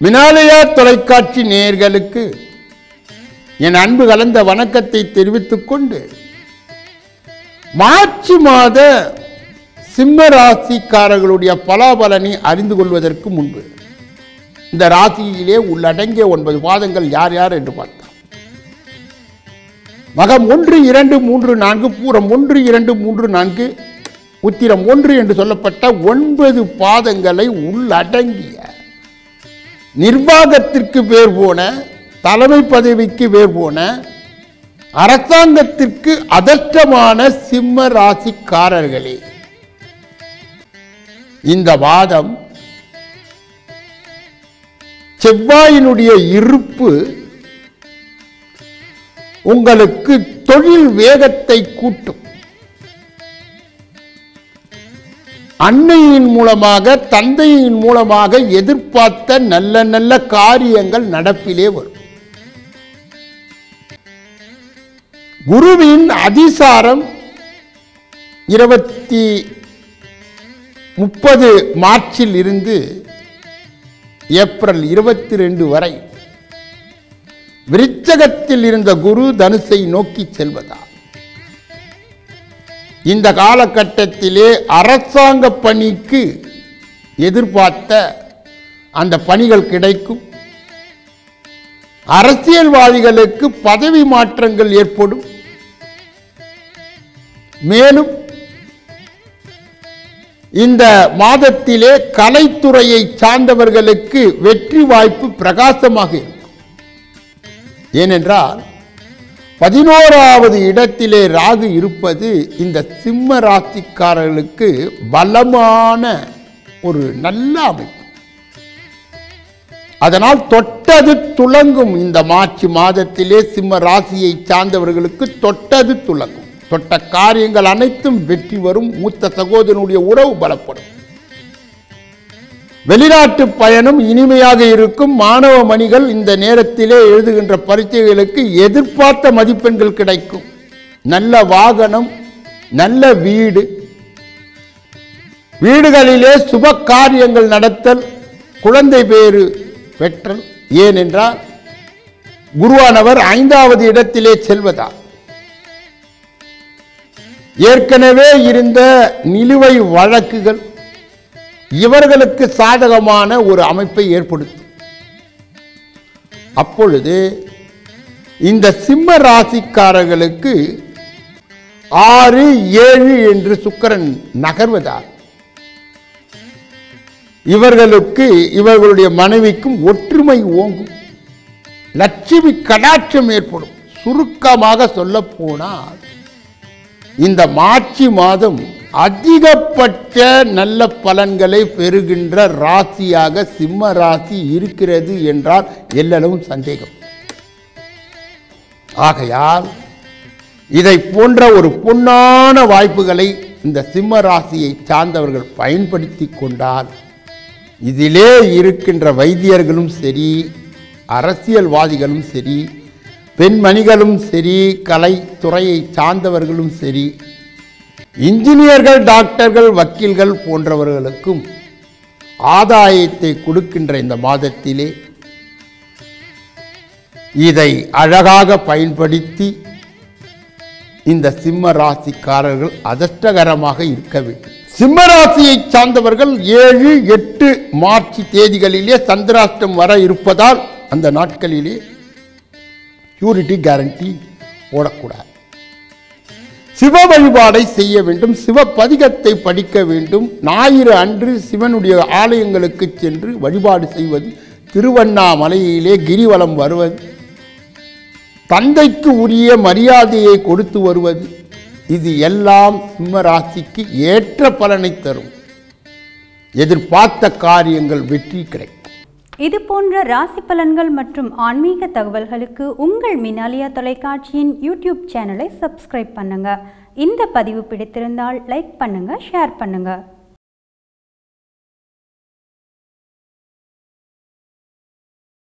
மினாலயா தொலைக்காட்சி நேயர்களுக்கு என் அன்பு கலந்த வணக்கத்தை தெரிவித்துக் கொண்டு மார்ச் மாத சிம்ம ராசிக்காரர்களுடைய பலாபலனை அறிந்து கொள்வதற்கு முன்பு இந்த ராசியிலே உள்ளடங்கிய ஒன்பது பாதங்கள் யார் யார் என்று பார்த்தோம் மகம் ஒன்று இரண்டு மூன்று நான்கு பூரம் ஒன்று இரண்டு மூன்று நான்கு உத்திரம் ஒன்று என்று சொல்லப்பட்ட ஒன்பது பாதங்களை உள்ளடங்கிய நிர்வாகத்திற்கு பேர் போன தலைமை பதவிக்கு பேர் போன அரசாங்கத்திற்கு அதற்றமான சிம்ம ராசிக்காரர்களே. இந்த வாதம் செவ்வாயினுடைய இருப்பு உங்களுக்கு தொழில் வேகத்தை கூட்டும். அன்னையின் மூலமாக தந்தையின் மூலமாக எதிர்பார்த்த நல்ல நல்ல காரியங்கள் நடப்பிலே வரும். குருவின் அதிசாரம் இருபத்தி முப்பது மார்ச்சில் இருந்து ஏப்ரல் இருபத்தி ரெண்டு வரை விருச்சகத்தில் இருந்த குரு தனுசை நோக்கி செல்வதா? இந்த காலகட்டத்திலே அரசாங்க பணிக்கு எதிர்பார்த்த அந்த பணிகள் கிடைக்கும். அரசியல்வாதிகளுக்கு பதவி மாற்றங்கள் ஏற்படும். மேலும் இந்த மாதத்திலே கலைத்துறையை சார்ந்தவர்களுக்கு வெற்றி வாய்ப்பு பிரகாசமாக இருக்கும். ஏனென்றால் பதினோராவது இடத்திலே ராகு இருப்பது இந்த சிம்ம ராசிக்காரர்களுக்கு பலமான ஒரு நல்ல அமைப்பு. அதனால் தொட்டது துளங்கும். இந்த மார்ச் மாதத்திலே சிம்ம ராசியை சார்ந்தவர்களுக்கு தொட்டது துளங்கும். தொட்ட காரியங்கள் அனைத்தும் வெற்றி வரும். மூத்த சகோதரனுடைய உறவு பலப்படும். வெளிநாட்டு பயணம் இனிமையாக இருக்கும் மாணவ மணிகள் இந்த நேரத்திலே எழுதுகின்ற பரீட்சைகளுக்கு எதிர்பார்த்த மதிப்பெண்கள் கிடைக்கும். நல்ல வாகனம் நல்ல வீடு வீடுகளிலே சுப காரியங்கள் நடத்தல் குழந்தை பேறு பெற்றல். ஏனென்றால் குருவானவர் ஐந்தாவது இடத்திலே செல்வதா ஏற்கனவே இருந்த நிலுவை வழக்குகள் இவர்களுக்கு சாதகமான ஒரு அமைப்பை ஏற்படுத்தும் அப்பொழுது இந்த சிம்ம ராசிக்காரர்களுக்கு ஆறு ஏழு என்று சுக்கரன் நகர்வதால் இவர்களுக்கு இவர்களுடைய மனைவிக்கும் ஒற்றுமை ஓங்கும். லட்சுமி கடாட்சம் ஏற்படும். சுருக்கமாக சொல்ல போனால் இந்த மார்ச் மாதம் அதிகபட்ச நல்ல பலன்களை பெறுகின்ற ராசியாக சிம்ம ராசி இருக்கிறது என்றால் எல்லளவும் சந்தேகம். ஆகையால் இதை போன்ற ஒரு பொன்னான வாய்ப்புகளை இந்த சிம்ம ராசியை சார்ந்தவர்கள் பயன்படுத்தி கொண்டால் இதிலே இருக்கின்ற வைத்தியர்களும் சரி அரசியல்வாதிகளும் சரி பெண்மணிகளும் சரி கலைத்துறையை சார்ந்தவர்களும் சரி இன்ஜினியர்கள் டாக்டர்கள் வக்கீல்கள் போன்றவர்களுக்கும் ஆதாயத்தை கொடுக்கின்ற இந்த மாதத்திலே இதை அழகாக பயன்படுத்தி இந்த சிம்ம ராசிக்காரர்கள் அதிர்ஷ்டகரமாக இருக்க வேண்டும். சிம்ம ராசியை சார்ந்தவர்கள் ஏழு எட்டு மார்ச் தேதிகளிலே சந்திராஷ்டம் வர இருப்பதால் அந்த நாட்களிலே பியூரிட்டி கேரண்டி போடக்கூடாது. சிவ வழிபாடை செய்ய வேண்டும் சிவ பதிகத்தை படிக்க வேண்டும். ஞாயிறு அன்று சிவனுடைய ஆலயங்களுக்கு சென்று வழிபாடு செய்வது திருவண்ணாமலையிலே கிரிவலம் வருவது தந்தைக்கு உரிய மரியாதையை கொடுத்து வருவது இது எல்லாம் சிம்மராசிக்கு ஏற்ற பலனை தரும். எதிர்பார்த்த காரியங்கள் வெற்றி கிடைக்கும். இது போன்ற ராசி பலன்கள் மற்றும் ஆன்மீக தகவல்களுக்கு உங்கள் மினாலியா தொலைக்காட்சியின் யூடியூப் சேனலை சப்ஸ்கிரைப் பண்ணுங்க. இந்த பதிவு பிடித்திருந்தால் லைக் பண்ணுங்க ஷேர் பண்ணுங்க.